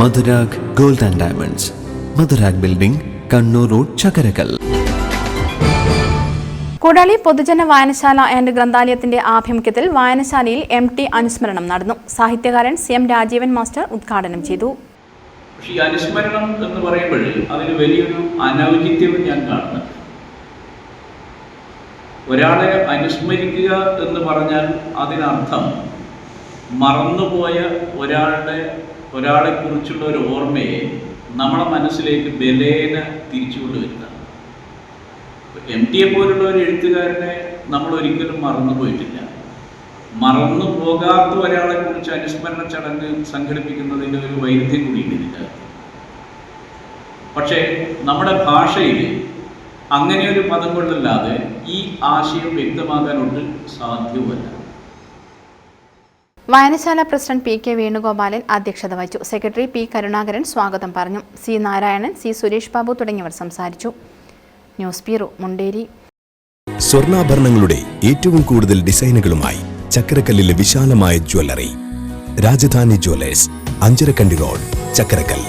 Madhurag gold and diamonds. Madhurag building Kannur road Chakkarakkal. Koodali പൊതുജന വായനശാല and ഗ്രന്ഥാലയത്തിന്റെ ആഭിമുഖ്യത്തിൽ വായനശാലയിൽ M T അനുസ്മരണം നടന്നു. സാഹിത്യകാരൻ സി എം രാജീവൻ മാസ്റ്റർ ഉദ്ഘാടനം ചെയ്തു. പക്ഷേ ഈ അനുസ്മരണം എന്ന് പറയുമ്പോൾ അതിന് വലിയൊരു അനൗചിത്യം ഞാൻ കാണുന്നു. ഒരാളെ അനുസ്മരിക്കുക എന്ന് പറഞ്ഞാൽ അതിനർത്ഥം മറന്നുപോയ ഒരാളുടെ ഒരാളെ കുറിച്ചുള്ള ഒരു ഓർമ്മയെ നമ്മുടെ മനസ്സിലേക്ക് ബലേന തിരിച്ചുകൊണ്ട് വരുന്നതാണ് എം ടിയെ പോലുള്ള ഒരു എഴുത്തുകാരനെ നമ്മൾ ഒരിക്കലും മറന്നു പോയിട്ടില്ല. മറന്നു പോകാത്ത ഒരാളെ കുറിച്ച് അനുസ്മരണ ചടങ്ങ് സംഘടിപ്പിക്കുന്നതിന്റെ ഒരു വൈരുദ്ധ്യം കൂടിയുണ്ട് ഇതിന്റെ പക്ഷേ നമ്മുടെ ഭാഷയിൽ അങ്ങനെ ഒരു പദം കൊണ്ടല്ലാതെ ഈ ആശയം വ്യക്തമാകാനൊട്ട് സാധ്യവുമല്ല വായനശാല പ്രസിഡന്റ് പി കെ വേണുഗോപാലൻ അധ്യക്ഷത വഹിച്ചു. സെക്രട്ടറി പി കരുണാകരൻ സ്വാഗതം പറഞ്ഞു. സി നാരായണൻ സി സുരേഷ് ബാബു തുടങ്ങിയവർ സംസാരിച്ചു. News bureau Munderi. സ്വർണാഭരണങ്ങളുടെ ഏറ്റവും കൂടുതൽ ഡിസൈനുകളുമായി ചക്കരക്കല്ലിലെ വിശാലമായ jewellery. Rajadhani jewellers Anjarakandy road Chakkarakkal